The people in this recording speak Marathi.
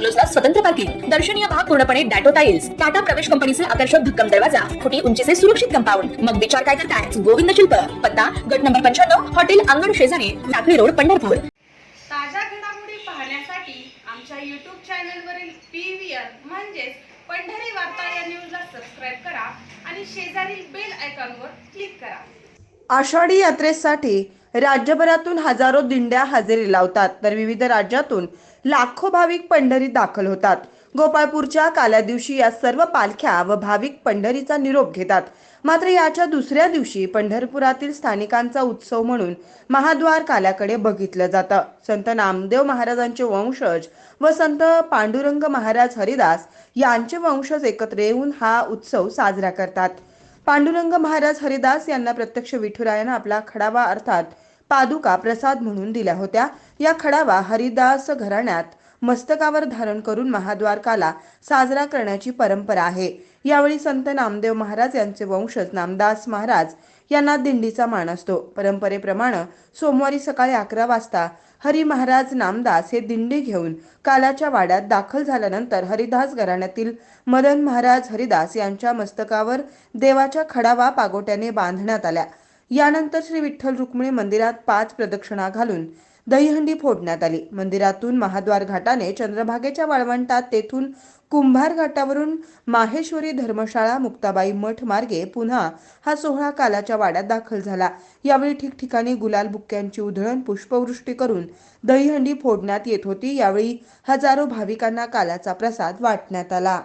बंगलोजला स्वतंत्र पार्किंग. दर्शनीय भाग पूर्णपणे डॅटो टाईल्स टाटा प्रवेश कंपनीचे आकर्षक भक्कम दरवाजा. फुटी उंचीचे सुरक्षित कंपाऊंड. मग विचार काय करताय? गोविंद शिल्प. पत्ता गट नंबर पंच्याण्णव हॉटेल अंगण शेजारी टाकळी रोड पंढरपूर. ताज्या घडामोडी पाहण्यासाठी आमच्या यूट्यूब चॅनलवरील पी व्ही आर म्हणजेच पंढरी वार्ता या न्यूजला सबस्क्राईब करा आणि शेजारील बेल आयकॉनवर क्लिक करा. आषाढी यात्रेसाठी राज्यभरातून हजारो दिंड्या हजेरी लावतात तर विविध राज्यातून लाखो भाविक पंढरीत दाखल होतात. गोपाळपूरच्या काल्या दिवशी या सर्व पालख्या व भाविक पंढरीचा निरोप घेतात. मात्र याच्या दुसऱ्या दिवशी पंढरपुरातील स्थानिकांचा उत्सव म्हणून महाद्वार काल्याकडे बघितलं जातं. संत नामदेव महाराजांचे वंशज व संत पांडुरंग महाराज हरिदास यांचे वंशज एकत्र येऊन हा उत्सव साजरा करतात. पांडुरंग महाराज हरिदास यांना प्रत्यक्ष विठुरायानं आपला खडावा अर्थात पादुका प्रसाद म्हणून दिल्या होत्या. या खडावा हरिदास घराण्यात मस्तकावर धारण करून महाद्वारकाला साजरा करण्याची परंपरा आहे. यावेळी संत नामदेव महाराज यांचे वंशज नामदास महाराज यांना दिंडीचा मान असतो. परंपरेप्रमाणे सोमवारी सकाळी अकरा वाजता हरी महाराज नामदास हे दिंडी घेऊन कालाच्या वाड्यात दाखल झाल्यानंतर हरिदास घराण्यातील मदन महाराज हरिदास यांच्या मस्तकावर देवाच्या खडावा पागोट्याने बांधण्यात आल्या. यानंतर श्री विठ्ठल रुक्मिणी मंदिरात पाच प्रदक्षिणा घालून दहीहंडी फोडण्यात आली. मंदिरातून महाद्वार घाटाने चंद्रभागेच्या वाळवंटात तेथून कुंभार घाटावरून माहेश्वरी धर्मशाळा मुक्ताबाई मठ मार्गे पुन्हा हा सोहळा कालाच्या वाड्यात दाखल झाला. यावेळी ठिकठिकाणी गुलाल बुक्क्यांची उधळण पुष्पवृष्टी करून दहीहंडी फोडण्यात येत होती. यावेळी हजारो भाविकांना कालाचा प्रसाद वाटण्यात आला.